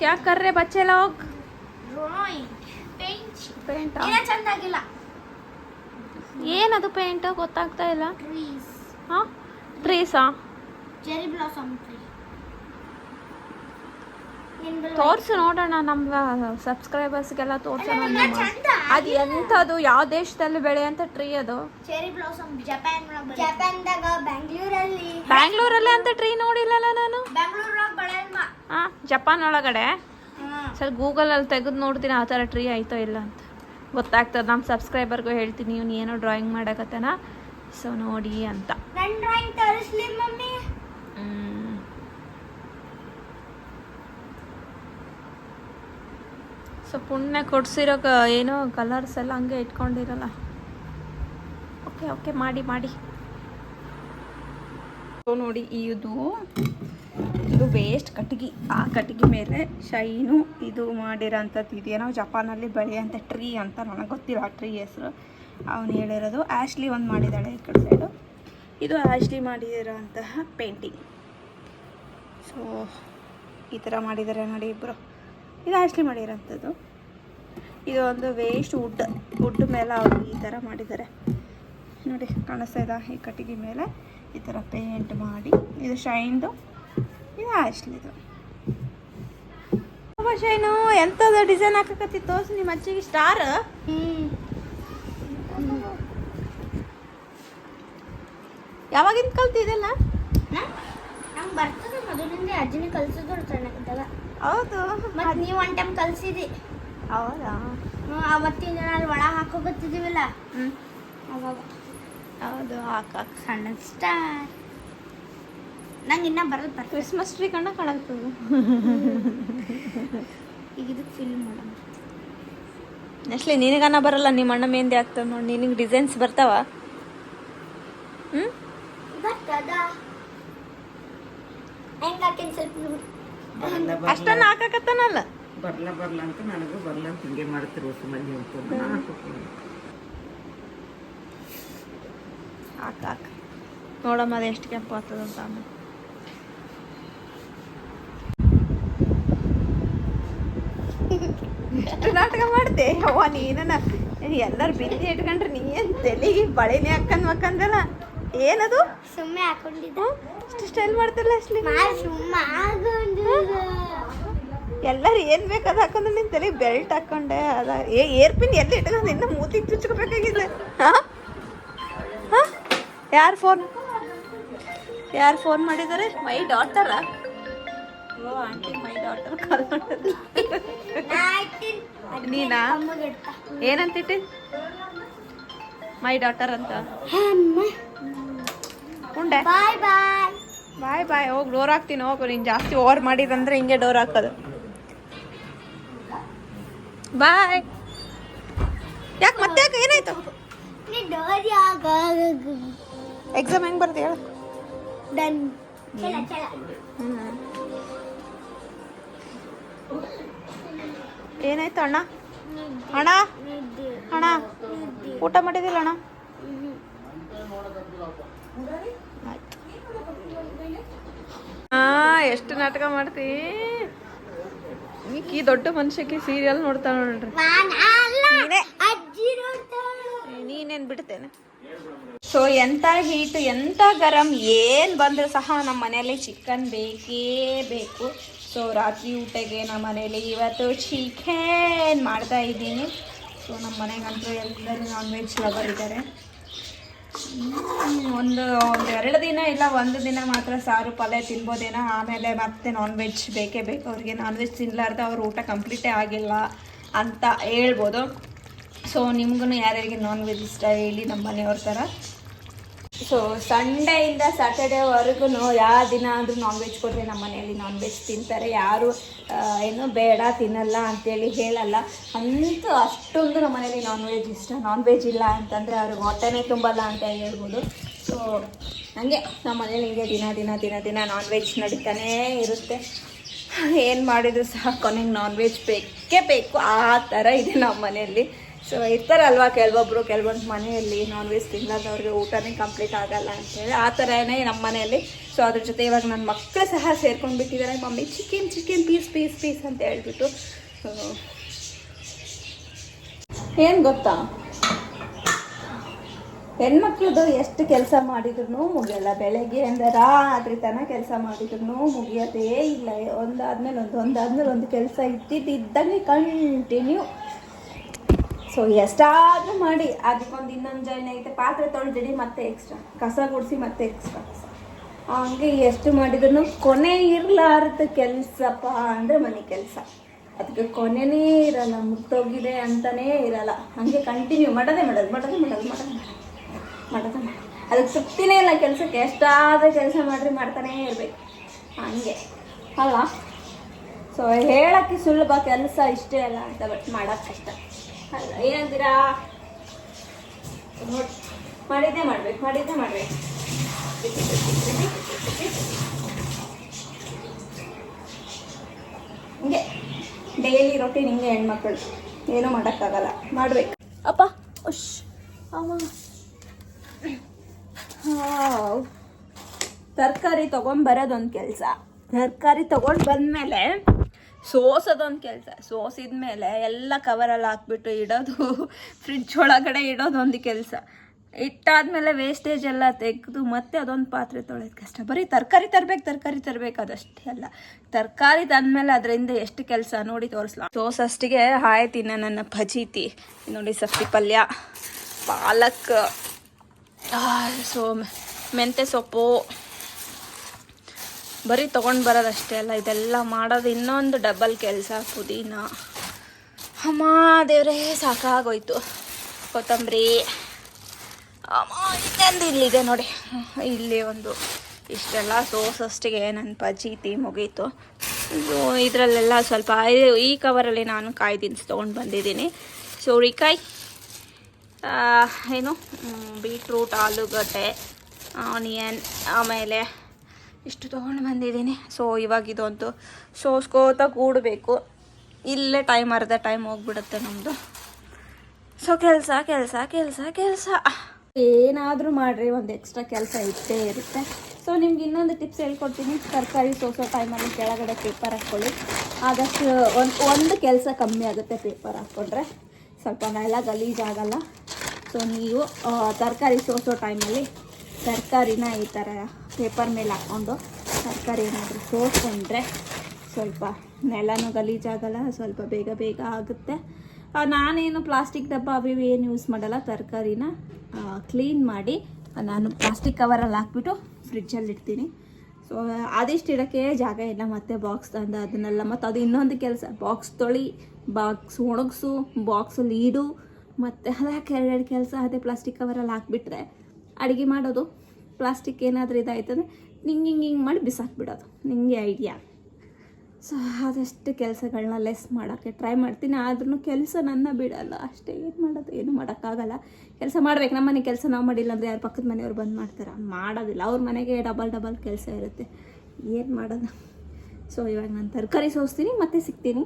क्या कर रहे बच्चे लोग ಡ್ರಾಯಿಂಗ್ ಪೇಂಟ್ ಪೇಂಟ್ ಏನ ಚಂದಾಗಿಲ್ಲ ಏನದು ಪೇಂಟ್ ಗೊತ್ತಾಗ್ತಾ ಇಲ್ಲ ಟ್ರೀಸ್ ಹಾ ಟ್ರೀಸಾ ಚೆರಿ ಬ್ಲಾಸಮ್ ಟ್ರೀ ತೋರ್ಸು ನೋಡೋಣ ನಮ್ಮ ಸಬ್ಸ್ಕ್ರೈಬರ್ಸ್ಗೆಲ್ಲ ತೋರ್ಸೋಣ ಅದ್ ಎಂಥದ್ದು ಯಾವ ದೇಶದಲ್ಲಿ ಬೆಳೆಯಂತ ಟ್ರೀ ಅದು? ಬ್ಯಾಂಗ್ಳೂರಲ್ಲೇ ಅಂತ ಟ್ರೀ ನೋಡಿಲ್ಲಲ್ಲ ನಾನು? ಹಾಂ ಜಪಾನ್ ಒಳಗಡೆ? ಸರ್ ಗೂಗಲಲ್ಲಿ ತೆಗೆದು ನೋಡ್ತೀನಿ ಆ ಥರ ಟ್ರೀ ಆಯ್ತೋ ಇಲ್ಲ ಅಂತ. ಗೊತ್ತಾಗ್ತದೆ ನಮ್ಮ ಸಬ್ಸ್ಕ್ರೈಬರ್ಗೂ ಹೇಳ್ತೀನಿ ಇವ್ನು ಏನೋ ಡ್ರಾಯಿಂಗ್ ಮಾಡಕತ್ತಾನ? ಸೊ ನೋಡಿ ಅಂತ. ನನ್ ಡ್ರಾಯಿಂಗ್ ತೋರಿಸ್ಲಿ ಮಮ್ಮಿ ಹ್ಮ್. ಸೊ ಪುಣ್ಯ ಕೊಡ್ಸಿರೋ ಏನೋ ಕಲರ್ಸ್ ಎಲ್ಲ ಹಂಗೆ ಇಟ್ಕೊಂಡಿರಲ್ಲ. ಓಕೆ ಓಕೆ ಮಾಡಿ ಮಾಡಿ. ಸೊ ನೋಡಿ, ಇದು ಇದು ವೇಸ್ಟ್ ಕಟ್ಟಿಗೆ. ಆ ಕಟ್ಟಿಗೆ ಮೇಲೆ ಶೈನು ಇದು ಮಾಡಿರೋಂಥದ್ದು ಇದೇನೋ ಜಪಾನಲ್ಲಿ ಬೆಳೆಯೋಂಥ ಟ್ರೀ ಅಂತ ನನಗೆ ಗೊತ್ತಿಲ್ಲ ಆ ಟ್ರೀ ಹೆಸರು. ಅವನು ಹೇಳಿರೋದು ಆ್ಯಶ್ಲಿ ಒಂದು ಮಾಡಿದ್ದಾಳೆ ಈ ಕಡೆ ಸೈಡು ಇದು ಆ್ಯಶ್ಲಿ ಮಾಡಿರೋಂತಹ ಪೇಂಟಿಂಗ್ ಸೊ ಈ ಥರ ಮಾಡಿದ್ದಾರೆ ನೋಡಿ ಇಬ್ಬರು ಇದು ಆ್ಯಶ್ಲಿ ಮಾಡಿರೋಂಥದ್ದು. ಇದು ಒಂದು ವೇಸ್ಟ್ ವುಡ್ ವುಡ್ ಮೇಲೆ ಅವರು ಈ ಥರ ಮಾಡಿದ್ದಾರೆ. ನೋಡಿ ಕಾಣಿಸ್ತಾ ಇದೆ ಈ ಕಟ್ಟಿಗೆ ಮೇಲೆ. ಈ ಥರ ಪೇಂಟ್ ಮಾಡಿ ಇದು ಶೈನ್ದು ಇದು ಆಶ್ಲಿದು ಶೈನು ಎಂಥದ್ದು ಡಿಸೈನ್ ಹಾಕಕತ್ತಿ ತೋರಿಸಿ ನಿಮ್ಮ ಅಜ್ಜಿಗೆ ಸ್ಟಾರ್ ಯಾವಾಗಿಂದ ಕಲ್ತಿದೆಲ್ಲ ನಂಗೆ ಬರ್ತದೆ ಮೊದಲಿಂದ ಅಜ್ಜಿನ ಕಲ್ಸಿದ್ರು ಹೌದು. ಮತ್ತೆ ನೀವು ಒನ್ ಟೈಮ್ ಕಲ್ಸಿದಿ. ಹೌದಾ? ಹ್ಮ್, ಅವತ್ತಿನ ಅಲ್ಲಿ ಹಾಕೋಬತ್ತಿದೀವಲ್ಲ ಹ್ಞೂ ಅವಾಗ. ಹೌದು ಹಾಕಕ್ಕೆ ಸಣ್ಣ ಸ್ಟಾರ್ ನಂಗೆ ಇನ್ನ ಬರಲ್ಲ ಕ್ರಿಸ್ಮಸ್ ಟ್ರೀ ಕಂಡ ಕಾಣಾಗ್ತದೆ ಈಗ ಇದಕ್ಕೆ ಫಿಲ್ ಮಾಡೋಣ ನೆಕ್ಸ್ಟ್ಲಿ ನಿನಗನ್ನ ಬರಲ್ಲ ನಿಮ್ಮ ಅಣ್ಣ ಮೆಹಂದಿ ಆಗ್ತದೆ ನೋಡಿ ನಿನಗೆ ಡಿಸೈನ್ಸ್ ಬರ್ತಾವ? ಹ್ಞೂ ಬರ್ತದ? ಹೆಂಗೆ ಸ್ವಲ್ಪ ಅಷ್ಟನ್ನ ಹಾಕಕತ್ತಾನಲ್ಲ? ಬರ್ಲ ಬರ್ಲ ಅಂತ ನನಗೂ ಬರ್ಲ ಅಂತ ಹಿಂಗೆ ಮಾಡ್ತಿರು ಸುಮ್ಮನೆ ಮಂದಿ ಅಂತ. ಹಾಕ ಹಾಕ. ನೋಡಮ್ಮ ಅದು ಎಷ್ಟು ಕೆಂಪು ಆಗ್ತದೆ ಅಂತ ಆಮೇಲೆ ಎಷ್ಟು ನಾಟಕ ಮಾಡ್ತೆ ಅವ್ವ ನೀನ ಎಲ್ಲರೂ ಬಿಂದಿ ಇಟ್ಕೊಂಡ್ರೆ ನೀ ಏನು ತಲೆಗೆ ಬಳೆನೇ ಹಾಕಂದ್ ಮಕ್ಕಂದಲ್ಲ? ಏನದು? ಸುಮ್ಮನೆ ಹಾಕೊಂಡಿದ್ದ. ಇಷ್ಟು ಸ್ಟೈಲ್ ಮಾಡ್ತಿಲ್ಲ ಅಷ್ಟೇ ಸುಮ್ಮ ಹಾಕೊಂಡಿದ್ದ. ಎಲ್ಲರೂ ಏನು ಬೇಕು ಅದು ಹಾಕೊಂಡ್ರೆ ನಿನ್ನ ತಲೆಗೆ ಬೆಲ್ಟ್ ಹಾಕೊಂಡೆ ಅದ ಏ ಏರ್ ಪಿನ್ ಎಲ್ಲಿ ಇಟ್ಕೊಂಡು ನಿನ್ನ ಮೂತಿ ಚುಚ್ಕೋಬೇಕಾಗಿದೆ ಹಾಂ? ಹಾಂ? ಯಾರು ಫೋನ್ ಯಾರು ಫೋನ್ ಮಾಡಿದ್ದಾರೆ? ಮೈ ಡಾಟರ ಓ ಆಂಟಿ ಮೈ ಡಾಟರ್ ಕಾಲ್ ಮಾಡಿದ್ರು ನೀನಾ? ಏನಂತಿಟ್ಟಿ ಮೈ ಡಾಟರ್ ಅಂತ. ಉಂಡೆ? ಬಾಯ್ ಬಾಯ್ ಬಾಯ್ ಬಾಯ್ ಹೋಗಿ ಡೋರ್ ಹಾಕ್ತೀನಿ. ಹೋಗು. ನೀನು ಜಾಸ್ತಿ ಓವರ್ ಮಾಡಿದಂದ್ರೆ ಹಿಂಗೆ ಡೋರ್ ಹಾಕೋದು. ಬಾಯ್ ಯಾಕೆ ಮತ್ತೆ ಯಾಕ ಏನಾಯ್ತು? ಎಕ್ಸಾಮ್ ಹೆಂಗೆ ಬರ್ತೀಯ ಏನಾಯ್ತು ಅಣ್ಣ? ಅಣ್ಣ? ಅಣ್ಣ? ಊಟ ಮಾಡಿದಿಲ್ಲ ಅಣ್ಣ? ಎಷ್ಟು ನಾಟಕ ಮಾಡ್ತಿ? ಈಕಿ ದೊಡ್ಡ ಮನುಷ್ಯಕ್ಕೆ ಸೀರಿಯಲ್ ನೋಡ್ತಾ ನೋಡ್ರಿ. ನೀನೇನ್ ಬಿಡ್ತೇನೆ. ಸೊ ಎಂತ ಹೀಟ್ ಎಂತ ಗರಂ ಏನು ಬಂದರೂ ಸಹ ನಮ್ಮ ಮನೆಯಲ್ಲಿ ಚಿಕನ್ ಬೇಕೇ ಬೇಕು. ಸೊ ರಾತ್ರಿ ಊಟಕ್ಕೆ ನಮ್ಮ ಮನೇಲಿ ಇವತ್ತು ಚಿಕನ್ ಮಾಡ್ತಾ ಇದ್ದೀನಿ. ಸೊ ನಮ್ಮ ಮನೆಗಂತೂ ಎಲ್ಲರೂ ನಾನ್ ವೆಜ್ ಲವರ್ ಇದ್ದಾರೆ. ಒಂದು ಒಂದು ಎರಡು ದಿನ ಇಲ್ಲ, ಒಂದು ದಿನ ಮಾತ್ರ ಸಾರು, ಪಲ್ಯ ತಿನ್ಬೋದೇನೋ, ಆಮೇಲೆ ಮತ್ತೆ ನಾನ್ ವೆಜ್ ಬೇಕೇ ಬೇಕು. ಅವ್ರಿಗೆ ನಾನ್ ವೆಜ್ ತಿನ್ನಲಾರ್ದ ಅವ್ರ ಊಟ ಕಂಪ್ಲೀಟೇ ಆಗಿಲ್ಲ ಅಂತ ಹೇಳ್ಬೋದು. ಸೊ ನಿಮ್ಗೂ ಯಾರ್ಯಾರಿಗೆ ನಾನ್ ವೆಜ್ ಇಷ್ಟ ಹೇಳಿ ನಮ್ಮ ಮನೆಯವ್ರ ಥರ ಸೊ ಸಂಡೆಯಿಂದ ಸ್ಯಾಟರ್ಡೇವರೆಗೂ ಯಾವ ದಿನ ಆದರೂ ನಾನ್ ವೆಜ್ ಕೊಟ್ಟರೆ ನಮ್ಮ ಮನೆಯಲ್ಲಿ ನಾನ್ ವೆಜ್ ತಿಂತಾರೆ. ಯಾರು ಏನು ಬೇಡ, ತಿನ್ನಲ್ಲ ಅಂತೇಳಿ ಹೇಳಲ್ಲ. ಅಂತೂ ಅಷ್ಟೊಂದು ನಮ್ಮ ಮನೇಲಿ ನಾನ್ ವೆಜ್ ಇಷ್ಟ. ನಾನ್ ವೆಜ್ ಇಲ್ಲ ಅಂತಂದರೆ ಅವ್ರಿಗೆ ಹೊಟ್ಟೆನೇ ತುಂಬಲ್ಲ ಅಂತ ಹೇಳ್ಬೋದು. ಸೊ ಹಂಗೆ ನಮ್ಮ ಮನೇಲಿ ಹಿಂಗೆ ದಿನ ದಿನ ದಿನ ದಿನ ನಾನ್ ವೆಜ್ ನಡೀತಾನೇ ಇರುತ್ತೆ. ಏನು ಮಾಡಿದ್ರು ಸಹ ಕೊನೆಗೆ ನಾನ್ ವೆಜ್ ಬೇಕೇ ಬೇಕು, ಆ ಥರ ಇದೆ ನಮ್ಮ ಮನೆಯಲ್ಲಿ. ಸೊ ಇರ್ತಾರಲ್ವಾ ಕೆಲವೊಬ್ರು, ಕೆಲವೊಂದು ಮನೆಯಲ್ಲಿ ನಾನ್ ವೆಜ್ ತಿನ್ನೋದವ್ರಿಗೆ ಊಟನೇ ಕಂಪ್ಲೀಟ್ ಆಗಲ್ಲ ಅಂತೇಳಿ ಆ ಥರನೇ ನಮ್ಮ ಮನೆಯಲ್ಲಿ. ಸೊ ಅದ್ರ ಜೊತೆ ಇವಾಗ ನನ್ನ ಮಕ್ಕಳು ಸಹ ಸೇರ್ಕೊಂಡು ಬಿಟ್ಟಿದ್ದಾರೆ. Mummy, chicken chicken, piece piece piece ಅಂತ ಹೇಳ್ಬಿಟ್ಟು. ಏನು ಗೊತ್ತಾ? ಹೆಣ್ಮಕ್ಳದು ಎಷ್ಟು ಕೆಲಸ ಮಾಡಿದ್ರು ಮುಗಿಯಲ್ಲ. ಬೆಳಗ್ಗೆ ಅಂದ್ರೆ ರಾತ್ರಿ ತನಕ ಕೆಲಸ ಮಾಡಿದ್ರು ಮುಗಿಯೋದೇ ಇಲ್ಲ. ಒಂದಾದ್ಮೇಲೆ ಒಂದು ಒಂದಾದ್ಮೇಲೆ ಒಂದು ಕೆಲಸ ಇದ್ದಿದ್ದಂಗೆ ಕಂಟಿನ್ಯೂ ಸೊ ಎಷ್ಟಾದ್ರೂ ಮಾಡಿ. ಅದಕ್ಕೊಂದು ಇನ್ನೊಂದು ಜಾಯಿನ್ ಐತೆ. ಪಾತ್ರೆ ತೊಳೆದಿಡಿ, ಮತ್ತೆ ಎಕ್ಸ್ಟ್ರಾ ಕಸ ಗುಡಿಸಿ, ಮತ್ತೆ ಎಕ್ಸ್ಟ್ರಾ ಕಸ. ಹಂಗೆ ಎಷ್ಟು ಮಾಡಿದ್ರು ಕೊನೆ ಇರಲಾರ್ದ ಕೆಲಸಪ್ಪ ಅಂದರೆ ಮನೆ ಕೆಲಸ. ಅದಕ್ಕೆ ಕೊನೆನೇ ಇರಲ್ಲ ಮುಗ್ದೋಗಿದೆ ಅಂತಲೇ ಇರಲ್ಲ. ಹಂಗೆ ಕಂಟಿನ್ಯೂ ಮಾಡೋದೇ, ಮಾಡೋದು ಮಾಡೋದೇ, ಮಾಡೋದು ಮಾಡೋದು. ಮಾಡೋದು ಅದಕ್ಕೆ ತೃಪ್ತಿನೇ ಇಲ್ಲ ಕೆಲಸಕ್ಕೆ ಎಷ್ಟಾದ ಕೆಲಸ ಮಾಡ್ರಿ ಮಾಡ್ತಾನೇ ಇರ್ಬೇಕು. ಹಂಗೆ. ಅಲ್ಲ ಸೊ ಹೇಳಕ್ಕೆ ಸುಲಭ ಕೆಲಸ ಇಷ್ಟೇ ಅಲ್ಲ ಅಂತ ಬಟ್ ಮಾಡಕ್ಕೆ ಕಷ್ಟ. ಅಲ್ಲ, ಏನಂತೀರಾ? ಮಾಡಿದ್ದೇ ಮಾಡ್ಬೇಕು ಮಾಡಿದ್ದೇ ಮಾಡ್ಬೇಕು. ಹಿಂಗೆ. ಡೈಲಿ ರೊಟೀನ್ ಹಿಂಗೆ ಹೆಣ್ಮಕ್ಳು. ಏನೂ ಮಾಡೋಕ್ಕಾಗಲ್ಲ. ಮಾಡ್ಬೇಕು. ಅಪ್ಪ ಅಮ್ಮ. ತರಕಾರಿ ತೊಗೊಂಬರೋದೊಂದು ಕೆಲಸ. ತರಕಾರಿ ತೊಗೊಂಡು ಬಂದಮೇಲೆ ಸೋಸೋದೊಂದು ಕೆಲಸ. ಸೋಸಿದ ಮೇಲೆ ಎಲ್ಲ ಕವರಲ್ಲಿ ಹಾಕ್ಬಿಟ್ಟು ಇಡೋದು ಫ್ರಿಡ್ಜ್ ಒಳಗಡೆ ಇಡೋದೊಂದು ಕೆಲಸ. ಇಟ್ಟಾದ್ಮೇಲೆ ವೇಸ್ಟೇಜ್ ಎಲ್ಲ ತೆಗೆದು ಮತ್ತೆ ಅದೊಂದು ಪಾತ್ರೆ ತೊಳೆಯೋದು ಕಷ್ಟ. ಬರೀ ತರಕಾರಿ ತರಬೇಕು ತರಕಾರಿ ತರಬೇಕು, ಅದಷ್ಟೇ ಅಲ್ಲ. ತರಕಾರಿ ತಂದಮೇಲೆ ಅದರಿಂದ ಎಷ್ಟು ಕೆಲಸ ನೋಡಿ ತೋರಿಸ್ಲಾ. ಸೋಸಷ್ಟಿಗೆ ತಿನ್ನ ನನ್ನ ಭಜೀತಿ ನೋಡಿ ಸಸ್ತಿ ಪಲ್ಯ, ಪಾಲಕ್ ಸೊ, ಮೆಂತ್ಯ ಸೊಪ್ಪು. ಬರೀ ತೊಗೊಂಡು ಬರೋದಷ್ಟೇ ಅಲ್ಲ, ಇದೆಲ್ಲ ಮಾಡೋದು ಇನ್ನೊಂದು ಡಬಲ್ ಕೆಲಸ, ಪುದೀನ. ಅಮ್ಮ, ದೇವರೇ, ಸಾಕಾಗೋಯ್ತು. ಕೊತ್ತಂಬರಿ. ಅಮ್ಮ, ಇನ್ನೊಂದು ಇಲ್ಲಿದೆ ನೋಡಿ. ಇಲ್ಲಿ ಒಂದು ಇಷ್ಟೆಲ್ಲ ಸೋಸಷ್ಟಿಗೆ ನನ್ನ ಪಜೀತಿ ಮುಗೀತು. ಇದು ಇದರಲ್ಲೆಲ್ಲ ಸ್ವಲ್ಪ ಈ ಕವರಲ್ಲಿ ನಾನು ಕಾಯಿ ದಿನಸಿ ತೊಗೊಂಡು ಬಂದಿದ್ದೀನಿ. ಸೋರಿಕಾಯಿ ಏನು ಬೀಟ್ರೂಟ್ ಆಲೂಗಡ್ಡೆ ಆನಿಯನ್ ಆಮೇಲೆ ಇಷ್ಟು ತೊಗೊಂಡು ಬಂದಿದ್ದೀನಿ. ಸೊ ಇವಾಗ ಇದೊಂದು ಸೋಸ್ಕೋತ ಕೂಡಬೇಕು. ಇಲ್ಲೇ ಟೈಮ್ ಅರ್ಧ ಟೈಮ್ ಹೋಗ್ಬಿಡುತ್ತೆ ನಮ್ಮದು ಸೊ ಕೆಲಸ ಕೆಲಸ ಕೆಲಸ ಕೆಲಸ. ಏನಾದರೂ ಮಾಡಿರಿ, ಒಂದು ಎಕ್ಸ್ಟ್ರಾ ಕೆಲಸ ಇದ್ದೇ ಇರುತ್ತೆ. ಸೊ ನಿಮ್ಗೆ ಇನ್ನೊಂದು ಟಿಪ್ಸ್ ಹೇಳ್ಕೊಡ್ತೀನಿ. ತರಕಾರಿ ಸೋಸೋ ಟೈಮಲ್ಲಿ ಕೆಳಗಡೆ ಪೇಪರ್ ಹಾಕ್ಕೊಳ್ಳಿ ಆದಷ್ಟು ಒಂದು ಒಂದು ಕೆಲಸ ಕಮ್ಮಿ ಆಗುತ್ತೆ ಪೇಪರ್ ಹಾಕ್ಕೊಂಡ್ರೆ ಸ್ವಲ್ಪ ನೆಲ ಗಲೀಜಾಗಲ್ಲ ಸೊ ನೀವು ತರಕಾರಿ ಸೋಸೋ ಟೈಮಲ್ಲಿ ತರಕಾರಿನ ಈ ಥರ ಪೇಪರ್ ಮೇಲೆ ಹಾಕ್ಕೊಂಡು ತರಕಾರಿ ಏನಾದರೂ ಸೋಸ್ಕೊಂಡ್ರೆ ಸ್ವಲ್ಪ ನೆಲನೂ ಗಲೀಜಾಗಲ್ಲ, ಸ್ವಲ್ಪ ಬೇಗ ಬೇಗ ಆಗುತ್ತೆ. ನಾನೇನು ಪ್ಲಾಸ್ಟಿಕ್ ಡಬ್ಬ ಅವು ಏನು ಯೂಸ್ ಮಾಡಲ್ಲ, ತರಕಾರಿನ ಕ್ಲೀನ್ ಮಾಡಿ, ನಾನು ಪ್ಲಾಸ್ಟಿಕ್ ಕವರಲ್ಲಿ ಹಾಕ್ಬಿಟ್ಟು ಫ್ರಿಡ್ಜಲ್ಲಿ ಇಡ್ತೀನಿ. ಸೊ ಇಡೋಕ್ಕೆ ಜಾಗ ಇಲ್ಲ, ಮತ್ತೆ ಬಾಕ್ಸ್ ತಂದು ಅದನ್ನೆಲ್ಲ ಮತ್ತು ಅದು ಇನ್ನೊಂದು ಕೆಲಸ. ಬಾಕ್ಸ್ ತೊಳಿ ಬಾಕ್ಸ್ ಒಣಗಿಸು ಬಾಕ್ಸಲ್ಲಿ ಇಡು, ಮತ್ತು ಅದಕ್ಕೆ ಎರಡೆರಡು ಕೆಲಸ ಅದೇ ಪ್ಲಾಸ್ಟಿಕ್ ಕವರಲ್ಲಿ ಹಾಕ್ಬಿಟ್ರೆ ಅಡುಗೆ ಮಾಡೋದು ಪ್ಲಾಸ್ಟಿಕ್ ಏನಾದರೂ ಇದಾಯ್ತಂದ್ರೆ ನಿಂಗೆ ಹಿಂಗೆ ಹಿಂಗೆ ಮಾಡಿ ಬಿಸಾಕ್ಬಿಡೋದು. ನಿಮಗೆ ಐಡಿಯಾ ಸೊ ಆದಷ್ಟು ಕೆಲಸಗಳನ್ನ ಲೆಸ್ ಮಾಡೋಕ್ಕೆ ಟ್ರೈ ಮಾಡ್ತೀನಿ. ಆದ್ರೂ ಕೆಲಸ ನನ್ನ ಬಿಡಲ್ಲ. ಅಷ್ಟೇ ಏನು ಮಾಡೋದು? ಏನು ಮಾಡೋಕ್ಕಾಗಲ್ಲ. ಕೆಲಸ ಮಾಡ್ಬೇಕು. ನಮ್ಮ ಮನೆ ಕೆಲಸ ನಾವು ಮಾಡಿಲ್ಲ ಅಂದರೆ ಯಾರು ಪಕ್ಕದ ಮನೆಯವ್ರು ಬಂದು ಮಾಡ್ತಾರೆ? ಮಾಡೋದಿಲ್ಲ. ಅವ್ರ ಮನೆಗೆ ಡಬಲ್ ಡಬಲ್ ಕೆಲಸ ಇರುತ್ತೆ. ಏನು ಮಾಡೋದು? ಸೊ ಇವಾಗ ನಾನು ತರಕಾರಿ ಸೋಸ್ತೀನಿ, ಮತ್ತೆ ಸಿಗ್ತೀನಿ.